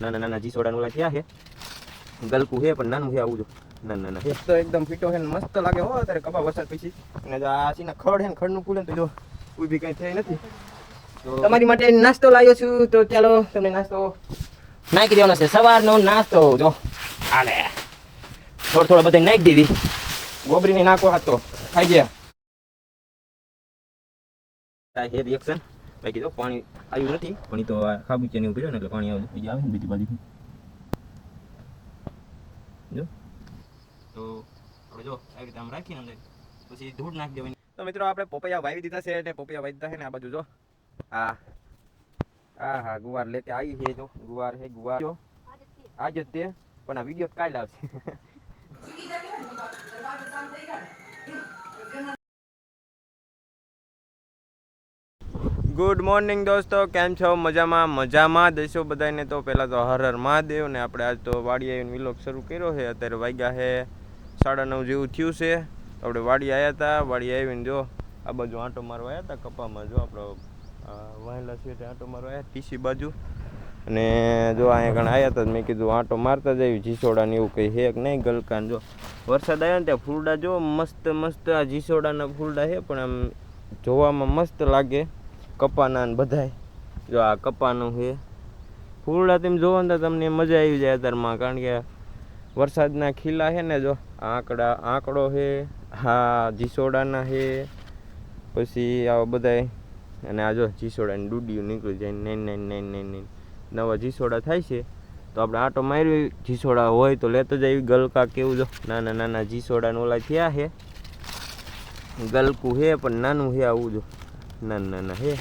નાના નાના જીસોડા ઓલા થયા છે. ગલકું છે પણ નાનું છે આવું જો. નાના નાના તો એકદમ ફીટો છે ને મસ્ત લાગે હો અત્યારે કપા વરસાદ પછી. અને જો આ સીના ખડ છે ને ખડનું ફૂલે તો જો બી કઈ થઈ નથી. તમારી માટે નાસ્તો લાવ્યો છું તો ચાલો તમને નાસ્તો નાખી દેવાનો છે. સવારનો નાસ્તો જો. આલે. થોડો થોડો બધા નાખી દીધી. ગોબરીને નાખો હાથ. તો ખાઈ ગયા. રિએક્શન તો પાણી આવ્યું નથી પણ ઈ તો આ ખાબુચિયાની ઊભી રહ્યો ને એટલે પાણી આવે બીજી આવે ને બીજી બાજુ જો તો આપણે જો આવી રીતે આમ રાખીને અંદર પછી ધૂળ નાખી દેવાની તો મિત્રો આપણે પોપૈયા વાવી દીધા છે એટલે પોપૈયા વાવી દીધા છે ને આ બાજુ જો આ હા હા ગુવાર લેતે આવી છે જો ગુવાર છે ગુવાર જો આજ જ તે પણ આ વીડિયો કાલ આવશે ગુડ મોર્નિંગ દોસ્તો, કેમ છો? મજામાં મજામાં. દેશો બધાને તો પહેલાં તો હર હર મહાદેવ ને આપણે આજ તો વાડી આવીને વિલોગ શરૂ કર્યો છે. અત્યારે વાગ્યા છે સાડા નવ જેવું થયું છે. આપણે વાડી આવ્યા હતા. વાડી આવીને જો આ બાજુ આંટો મારવા આવ્યા હતા કપામાં. જો આપણો વહેલા છે આંટો મારવા આવ્યા ટીસી બાજુ. અને જો અહીંયા ઘણા આવ્યા હતા. મેં કીધું આંટો મારતા જ આવ્યું જીસોડાને એવું કંઈ છે નહીં ગલકાન? જો વરસાદ આવ્યો ને ત્યાં ફૂલડા જો મસ્ત મસ્ત આ જીસોડાના ફૂલડા છે. પણ આમ જોવામાં મસ્ત લાગે. કપાના ને બધાય. જો આ કપાનું છે. ફૂલડા તેમ જોવો ને તમને મજા આવી જાય અત્યારમાં, કારણ કે વરસાદના ખીલા છે ને જો, આંકડા, આંકડો છે, હા, જીસોડાના છે, પછી આવા બધાય. અને આ જો જીસોડાની ડૂડિયું નીકળી જાય નાઈન નાઈન નાઈન નાઈન નવા જીસોડા થાય છે, તો આપણે આટો માર્યો, જીસોડા હોય તો લેતો જાય ગલકા કેવું જો, નાના નાના જીસોડાનું ઓલા થયા છે. ગલકું છે, પણ નાનું છે આવું જો. નાના ના હે.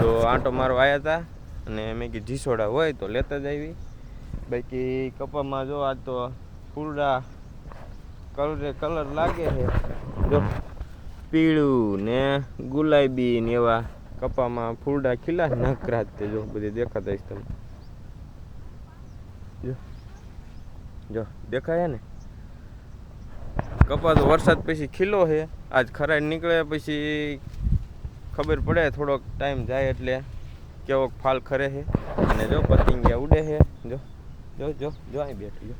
તો આંટો મારો આવ્યા હતા અને મેં કીધું જીસોડા હોય તો લેતા જ આવી. બાકી કપામાં જો આ તો ફૂલડા કલરે કલર લાગે છે. જો પીળું ને ગુલાબી ને એવા કપામાં ફૂલડા ખીલા નકરા તે જો બધી દેખાતા છે તમને. જો જો, દેખાય ને? કપા તો વરસાદ પછી ખીલો છે. આજ ખરાઈ નીકળે પછી ખબર પડે, થોડોક ટાઈમ જાય એટલે કેવો ફાલ ખરે છે. અને જો પતંગિયા ઉડે છે. જો જો જો જો અહીં બેઠું જો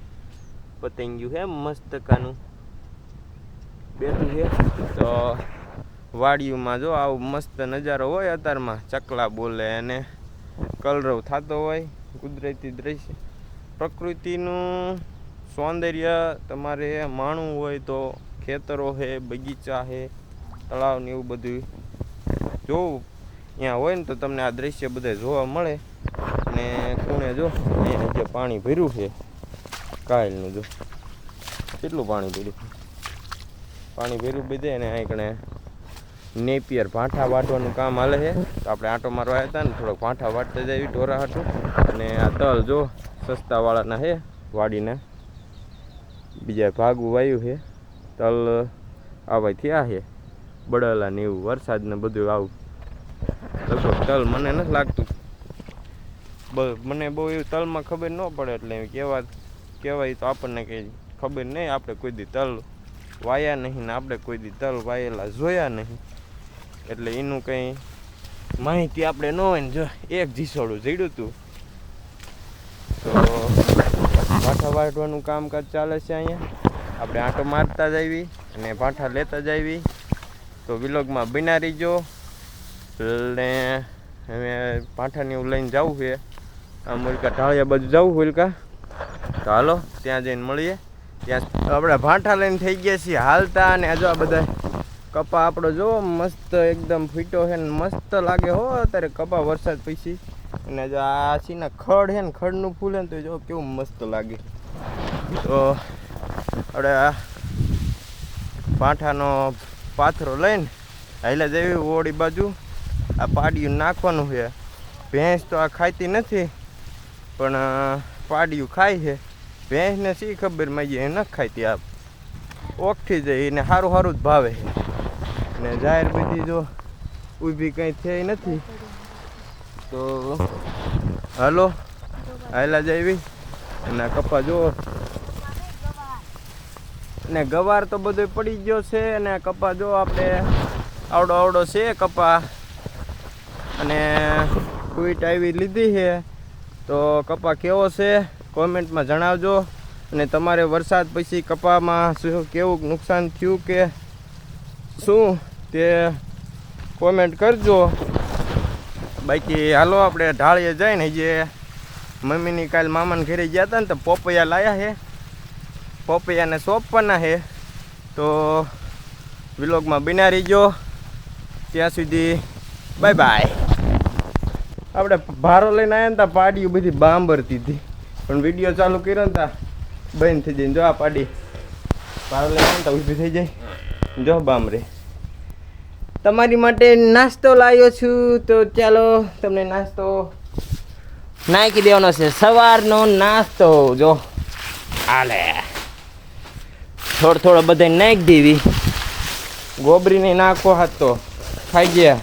પતંગિયું છે મસ્ત કાનું બેઠું છે. તો વાડીઓમાં જો આવો મસ્ત નજારો હોય અત્યારમાં. ચકલા બોલે અને કલરવ થતો હોય. કુદરતી દ્રશ્ય. પ્રકૃતિનું સૌંદર્ય તમારે માણવું હોય તો ખેતરો છે, બગીચા છે તળાવ ને એવું બધું જોવું. ત્યાં હોય ને તો તમને આ દ્રશ્ય બધા જોવા મળે. અને ખૂણે જો, અહીંયા જે પાણી ભર્યું છે, કાયલનું જો. કેટલું પાણી ભર્યું પાણી ભર્યું બધે અને અહીં કણે નેપિયર ભાંઠા વાટવાનું કામ હાલે છે. તો આપણે આંટો મારવા આવ્યા હતા ને, થોડોક ભાંઠા વાટતા જાય ઢોરા હતું અને આ તલ જો, સસ્તાવાળાના છે, વાડીના. બીજા ભાગું વાયું છે. તલ આવા થયા છે. બળેલા ને એવું, વરસાદ ને બધું આવું. લગભગ તલ મને નથી લાગતું. મને બહુ એવું તલમાં ખબર ન પડે એટલે કહેવા કહેવાય તો આપણને કંઈ ખબર નહીં, આપણે કોઈ દી તલ વાયા નહીં ને આપણે કોઈ દી તલ વાયેલા જોયા નહીં. એટલે એનું કંઈ માહિતી આપણે ન હોય ને જો, એક જીસોડું જડ્યું હતું તો ભાઠા વાટવાનું કામકાજ ચાલે છે અહીંયા. આપણે આંટો મારતા જ આવી અને ભાઠા લેતા જ આવી. તો વિલોગમાં બના રહીજો. ને હવે પાઠાની એવું લઈને જવું છે. આ મુલકા ઢાળિયા બાજુ જવું હુલકા તો હાલો, ત્યાં જઈને મળીએ. ત્યાં આપણે ભાંઠા લઈને થઈ ગયા છીએ હાલતા અને આ જો આ બધા કપા આપણો જો મસ્ત એકદમ ફીટો છે ને મસ્ત લાગે હો અત્યારે કપા વરસાદ પછી. અને જો આ સીના ખડ છે ને, ખડનું ફૂલ ને, તો જો કેવું મસ્ત લાગે. તો આપણે આ પાઠાનો પાથરો લઈને હાઈલા જેવી ઓળી બાજુ આ પાડિયું નાખવાનું છે. ભેંસ તો આ ખાતી નથી, પણ પાડિયું ખાય છે. ભેંસને શી ખબર માગી એ ન ખાતી આ ઓખથી જાય એને સારું સારું જ ભાવે છે. ને જાહેર બધી જો ઊભી કંઈ થઈ નથી, તો, હલો હાયલા જાવી. આ કપા જુઓ. ને ગવાર તો બધો પડી ગયો છે અને કપા જો આપણે આવડો આવડો છે કપા. અને કુઈટ આવી લીધી છે. તો કપા કેવો છે કોમેન્ટમાં જણાવજો. અને તમારે વરસાદ પછી કપામાં શું કેવું નુકસાન થયું કે શું તે કોમેન્ટ કરજો. બાકી હાલો આપણે ઢાળીએ જઈને જે મમ્મીની કાલ મામાને ઘરે ગયા હતા ને તો પોપૈયા લાયા છે. પોપૈયાને સોંપવાના છે. તો વિલોગમાં બિના રહીજો. ત્યાં સુધી બાય બાય. આપણે ભારો લઈને આવ્યા ને તા પાડીઓ બધી બાંબરતી હતી. પણ વીડિયો ચાલુ કર્યો ને તા, બંધ થઈ જાય જો આ પાડી. ભારો લઈને આવ્યા ને ઊભી થઈ જાય. જો બાંબરે. તમારી માટે નાસ્તો લાવ્યો છું. તો ચાલો તમને નાસ્તો નાખી દેવાનો છે. સવારનો નાસ્તો, જો. આલે થોડો થોડો બધે નાખી દેવી. ગોબરીને નાખો હાથ તો. ખાઈ ગયા.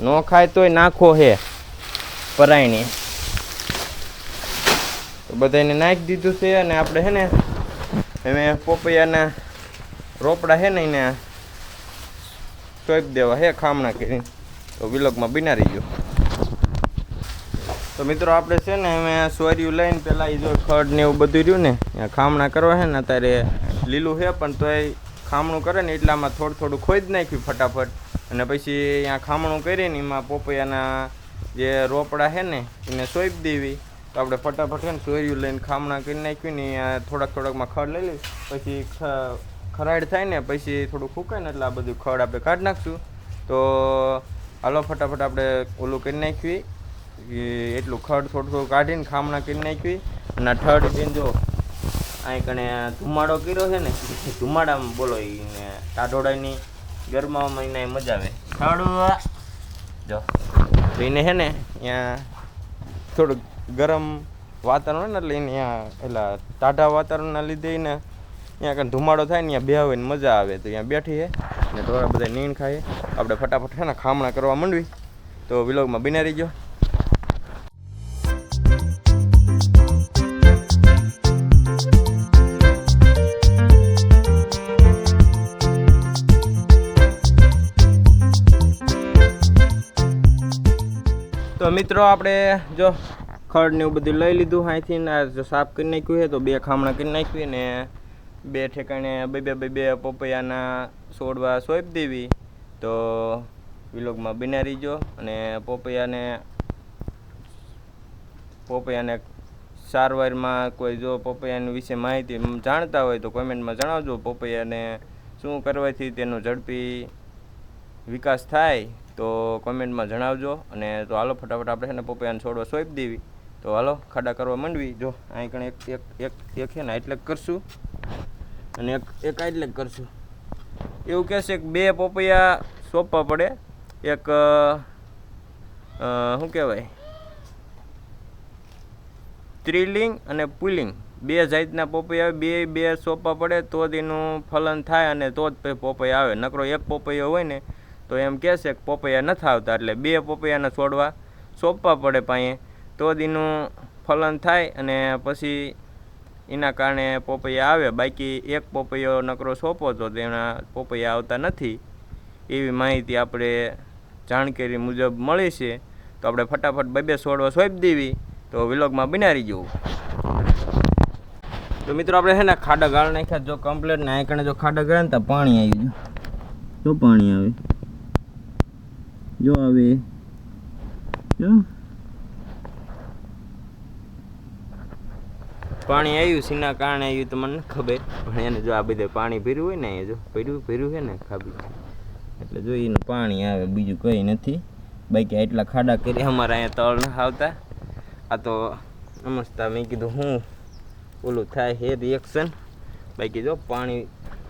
ન ખાય તોય નાખો હે. પરાયણી. તો બધાને નાખી દીધું છે અને આપણે હે ને હવે પોપૈયાના રોપડા હે ને એને સોંપ દેવા હે ખામણા કરીને. તો વિલોગમાં બિના રહી ગયો તો મિત્રો આપણે છે ને અમે સોર્યું લઈને પહેલાં એ જો ખડ ને એવું બધું રહ્યું ને ત્યાં ખામણા કરવા છે ને, અત્યારે લીલું છે, પણ તોય ખામણું કરે ને એટલામાં થોડું થોડું ખોઈ જ નાખ્યું ફટાફટ. અને પછી અહીંયા ખામણું કરીને એમાં પોપૈયાના જે રોપડા છે ને, એને સોંપી દેવી. તો આપણે ફટાફટ છે ને સોર્યું લઈને ખામણા કરી નાખ્યું ને, અહીંયા થોડાક થોડાકમાં ખડ લઈ લઈ પછી ખરાડ થાય ને, પછી થોડું ફૂંકાય ને, એટલે આ બધું ખડ આપણે કાઢી નાખશું. તો હાલો ફટાફટ આપણે ઓલું કરી નાખવી એ એટલું ખડ થોડું થોડું કાઢીને ખામણા કરી નાખવી અને થર્ડ બેન જો અહીં કણે ધુમાડો કર્યો છે ને ધુમાડામાં બોલો એને ટાઢોડાની ગરમામાં એને મજા આવે. ઠાડું જો તો એને છે ને ત્યાં થોડુંક ગરમ વાતાવરણ હોય ને એટલે એને ત્યાં પેલા ટાઢા વાતાવરણના લીધે એને ત્યાં કંઈ ધુમાડો થાય ને ત્યાં બેહાવીને મજા આવે. તો ત્યાં બેઠી છે ને થોડા બધા નીણ ખાઈએ આપણે ફટાફટ છે ને ખામણા કરવા માંડવી. તો વિલોગમાં બિનારી રહીજો મિત્રો આપણે જો ખડ ને એવું બધું લઈ લીધું અહીંથી ને જો સાફ કરી નાખ્યું છે, તો બે ખામણા કરી નાખવી ને બે ઠેકાણે બે બે બે બે પપૈયાના છોડવા સોંપ દેવી. તો વિલોગમાં બિના રહીજો અને પોપૈયાને પોપૈયાને સારવારમાં કોઈ જો પપૈયાની વિશે માહિતી જાણતા હોય તો કોમેન્ટમાં જણાવજો પપૈયાને શું કરવાથી તેનો ઝડપી વિકાસ થાય. તો કોમેન્ટમાં જણાવજો અને તો હાલો ફટાફટ આપણે છે ને પપૈયાને છોડવા સોંપ દેવી. તો હાલો, ખાડા કરવા માંડવી. જો, અહીં કણે એક એક એક એક છે ને એટલે કરશું. અને એક એક આટલે કરશું. એવું કહેશે કે બે પપૈયા સોંપવા પડે. એક શું કહેવાય? ત્રિલિંગ અને પુલિંગ. બે જાતના પોપૈયા બે બે સોંપવા પડે, તો જ એનું ફલન થાય અને તો જ પોપૈયા આવે. નકરો એક પોપૈયો હોય ને તો એમ કહેશે કે પોપૈયા નથી આવતા એટલે બે પોપૈયાના છોડવા સોંપવા પડે પાસે તો એનું ફલન થાય અને પછી એના કારણે પોપૈયા આવે. બાકી એક પોપૈયો નકરો સોંપો તો તેના પોપૈયા આવતા નથી. એવી માહિતી આપણે જાણકારી મુજબ મળી છે. તો આપણે ફટાફટ બે બે છોડવા સોંપી દેવી. તો વિલોગમાં બનાવી જવું. તો મિત્રો આપણે છે ને ખાડા ગાળ નાખ્યા. જો કમ્પ્લેટ ને આઈકણે જો ખાડા ગાળે ને તો પાણી આવી ગયું. જો પાણી આવે? જો આવે જો પાણી આવ્યું સીના કારણે આવ્યું તો મને ખબર. પણ એને જો આ બધે પાણી ભર્યું હોય ને, એ જો ભર્યું ભર્યું છે ને, ખાબી. એટલે જો એનું પાણી આવે, બીજું કંઈ નથી. બાકી એટલા ખાડા કરી અમારા અહીંયા તળ ન આવતા. આ તો નમસ્તા, મેં કીધું હું. ઓલું થાય હે રિએક્શન બાકી જો પાણી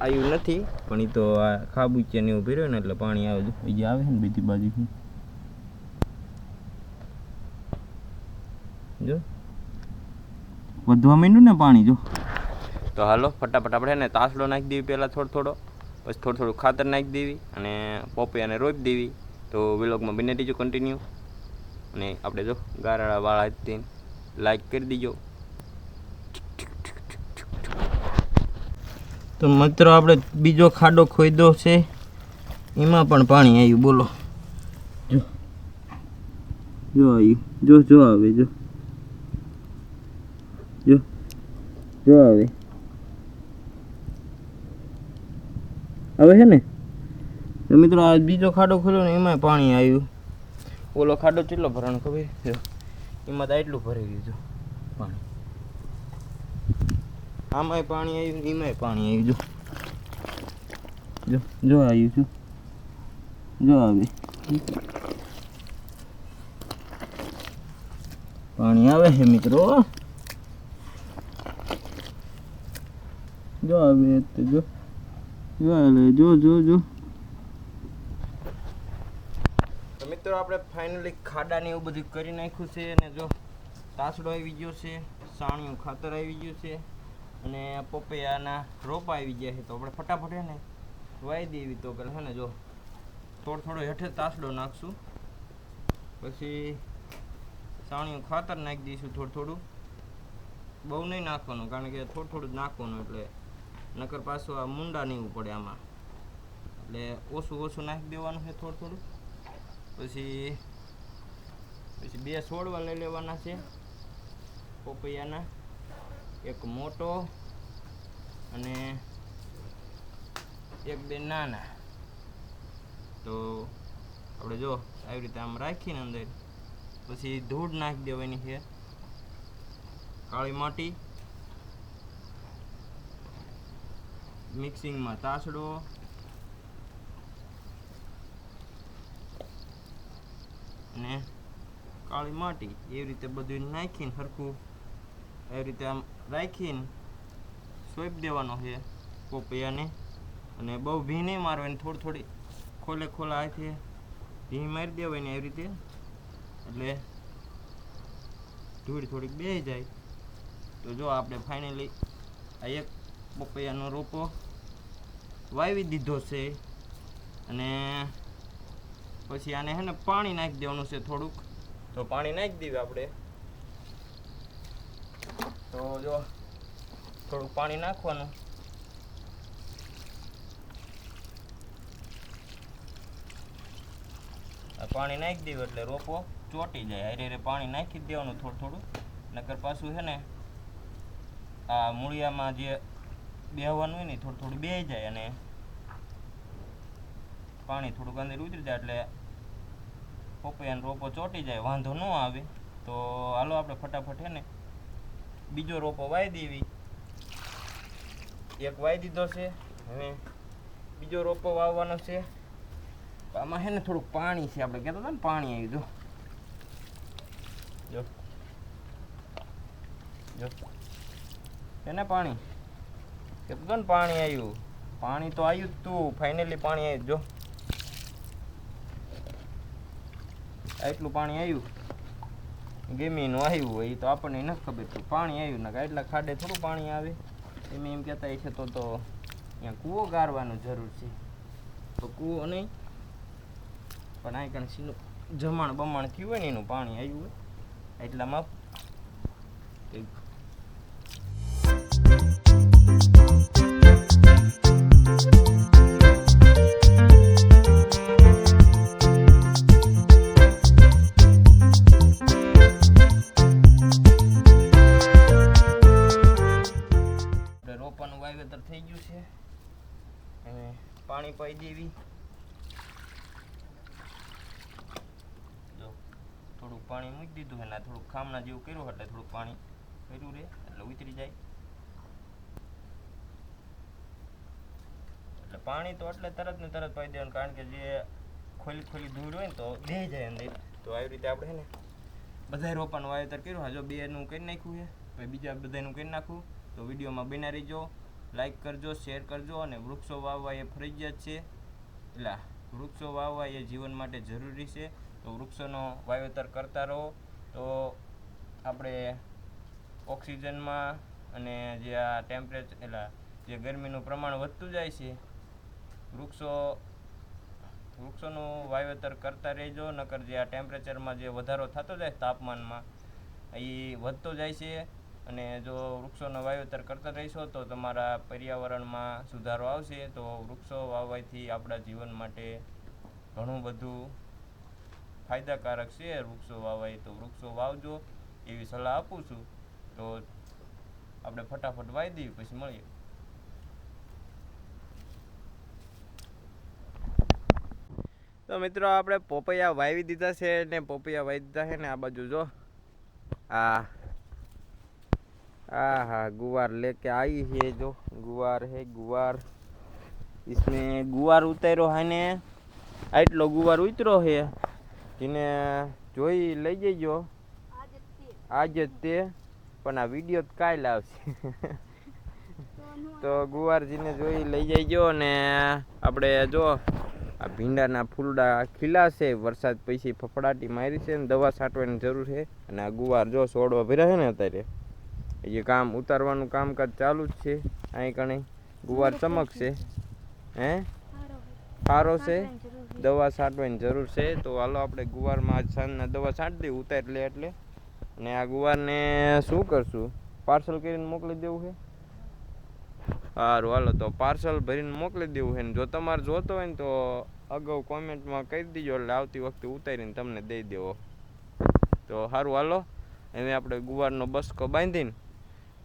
આવ્યું નથી. પણ એ તો આ ખાબુચિયા ને એવું ભર્યું ને એટલે પાણી આવે છે. બીજી આવે છે ને બીજી બાજુથી? જો. વધવા માંડ્યું ને પાણી જો? તો હાલો ફટાફટ આપણે ને તાસડો નાખી દેવી પહેલાં થોડો થોડો. પછી થોડું થોડું ખાતર નાખી દેવી અને પોપૈયાને રોપી દેવી. તો વિલોગમાં બને દીજો કન્ટિન્યુ અને આપણે જો ગારાળા વાળા હતી લાઈક કરી દીજો. તો મિત્રો, આપણે બીજો ખાડો ખોદ્યો છે. એમાં પણ પાણી આવ્યું બોલો. જો. જો આવ્યું જો જો આવે, જો. જો. જો આવે. હવે છે ને? તો મિત્રો, આ બીજો ખાડો ખોલ્યો ને એમાં પાણી આવ્યું ઓલો ખાડો કેટલો ભરાણો ખબર એમાં તો આટલું ભરાઈ ગયું પાણી. આમાંય પાણી આવ્યું એમાંય પાણી આવ્યું જો. જો આવ્યું છું. જો આવે. પાણી આવે છે મિત્રો જો આવે તો જો. જો આવે જો જો જો. તો મિત્રો, આપણે ફાઇનલી ખાડા ને એવું બધું કરી નાખ્યું છે અને જો તાસડો આવી ગયો છે, સાણિયું ખાતર આવી ગયું છે. અને પપૈયાના રોપા આવી ગયા છે, તો આપણે ફટાફટ એને વાઈ દેવી તો પેલા છે ને જો થોડો થોડો હેઠે તાસડો નાખશું. પછી સાણિયું ખાતર નાખી દઈશું થોડું થોડું. બહુ નહીં નાખવાનું, કારણ કે થોડું થોડું નાખવાનું એટલે નકર પાછું આ મુંડા નહીં પડે આમાં. એટલે ઓછું ઓછું નાખી દેવાનું છે થોડું થોડું. પછી પછી બે છોડવા લઈ લેવાના છે પપૈયાના. એક મોટો અને એક બે નાના. તો આપણે જો આવી રીતે આમ રાખીને અંદર, પછી ધૂળ નાખી દેવાની છે. કાળી માટી, મિક્સિંગમાં તાસડો, અને કાળી માટી એવી રીતે બધું નાખીને સરખું એવી રીતે આમ રાખીને સોંપ દેવાનો છે પોપૈયાને. અને બહુ ભી નહીં મારવાની, થોડી થોડી ખોલે ખોલા હાથે ભી મારી દેવાની એવી રીતે. એટલે ધૂળ થોડીક બે જાય. તો જો આપણે ફાઇનલી આ એક પપૈયાનો રોપો વાવી દીધો છે. અને પછી આને છે ને પાણી નાખી દેવાનું છે થોડુંક. તો પાણી નાખી દઈએ આપણે. તો જો થોડું પાણી નાખવાનું. પાણી નાખી દેવું એટલે રોપો ચોટી જાય. અરે પાણી નાખી દેવાનું થોડું થોડું. નકર પાછું છે ને, આ મૂળિયામાં જે બેહવાનું હોય ને થોડું થોડું બેહી જાય અને પાણી થોડુંક અંદર ઉતરી જાય એટલે પપૈયાનો રોપો ચોટી જાય, વાંધો ન આવે. તો હાલો આપણે ફટાફટ હે ને બીજો રોપો વાવી દેવી. એક વાવી દીધો છે હવે બીજો રોપો વાવવાનો છે. આમાં છે ને થોડુંક પાણી છે, આપણે કહેતા હતા ને પાણી આવ્યું જો જો. જો. છે ને પાણી? કહેતો હતો ને પાણી આવ્યું. પાણી તો આવ્યું જ તું ફાઇનલી પાણી આવ્યું. જો. આટલું પાણી આવ્યું. ગેમીનું આવ્યું હોય તો આપણને નથી ખબર તો પાણી આવ્યું ને એટલા ખાડે થોડું પાણી આવે. એમ એમ કહેતા છે તો તો અહીંયા કૂવો ગારવાનું જરૂર છે. તો કૂવો નહીં. પણ આ કારણ સીનું જમણ બમણ થયું હોય ને એનું પાણી આવ્યું હોય એટલામાં Thank આપણે પાણી તો એટલે તરત ને તરત પાઈ દેવાનું, કારણ કે જે ખોલી ખોલી ધૂળ હોય ને તો દે જાય અંદર. તો આવી રીતે આપણે ને બધા રોપાનું વાવેતર કર્યું. હા, જો બેનું કરી નાખ્યું છે પછી બીજા બધાનું કરી નાખું. તો વિડીયોમાં બના રહીજો લાઈક કરજો શેર કરજો અને વૃક્ષો વાવવા એ ફરજિયાત છે. એટલે વૃક્ષો વાવવા એ જીવન માટે જરૂરી છે. તો વૃક્ષોનો વાવેતર કરતા રહો. તો આપણે ઓક્સિજનમાં અને જે આ ટેમ્પરેચર એટલે જે ગરમીનું પ્રમાણ વધતું જાય છે વૃક્ષો, વૃક્ષોનું વાવેતર કરતા રહેજો, નકર જે આ ટેમ્પરેચરમાં જે વધારો થતો જાય તાપમાનમાં, એ વધતો જાય છે. અને જો વૃક્ષોનું વાવેતર કરતા રહીશો તો તમારા પર્યાવરણમાં સુધારો આવશે. તો વૃક્ષો વાવવાથી આપણા જીવન માટે ઘણું બધું ફાયદાકારક છે. વૃક્ષો વાવાય તો વૃક્ષો વાવજો. એવી સલાહ આપું છું. તો આપણે ફટાફટ વાવી દઈએ, પછી મળીએ. તો મિત્રો આપણે પોપૈયા વાવી દીધા છે ને પોપૈયા વાવી દીધા છે ને આ બાજુ જો આ આ હા गुवार लेके आई है जो गुवार है गुवार इसमें गुवार ઉતાર્યો है ને આટલો ગુવાર ઉતરો છે જેને જોઈ લઈ જજો આજે જ તે પણ આ વિડીયો તો કાલ આવશે તો ગુવારજીને જોઈ લઈ જઈજો ને આપણે જો આ ભીંડાના ફૂલડા ખીલાશે વરસાદ પછી ફફડાટી મારી છે ને દવા છાંટવાની જરૂર છે અને આ ગુવાર જો સોડવા ભર્યા છે ને અત્યારે, એ કામ ઉતારવાનું કામકાજ ચાલુ જ છે, અહીં કણે ગુવાર ચમકશે હે? સારો છે? દવા છાંટવાની જરૂર છે, તો હાલો આપણે ગુવારમાં આજ સાંજના દવા છાંટી દઈએ, ઉતાર લે એટલે. અને આ ગુવારને શું કરશું? પાર્સલ કરીને મોકલી દેવું છે? સારું, હાલો તો પાર્સલ ભરીને મોકલી દેવું છે ને. જો તમારે જોતો હોય ને તો અગાઉ કોમેન્ટમાં કહી દીજો, એટલે આવતી વખતે ઉતારીને તમને દઈ દેવો. તો સારું હાલો. એને આપણે ગુવારનો બસકો બાંધીને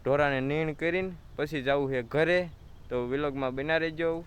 ઢોરાને નીણ કરીને પછી જવું છે ઘરે. તો વિલોગમાં બના રહેજો.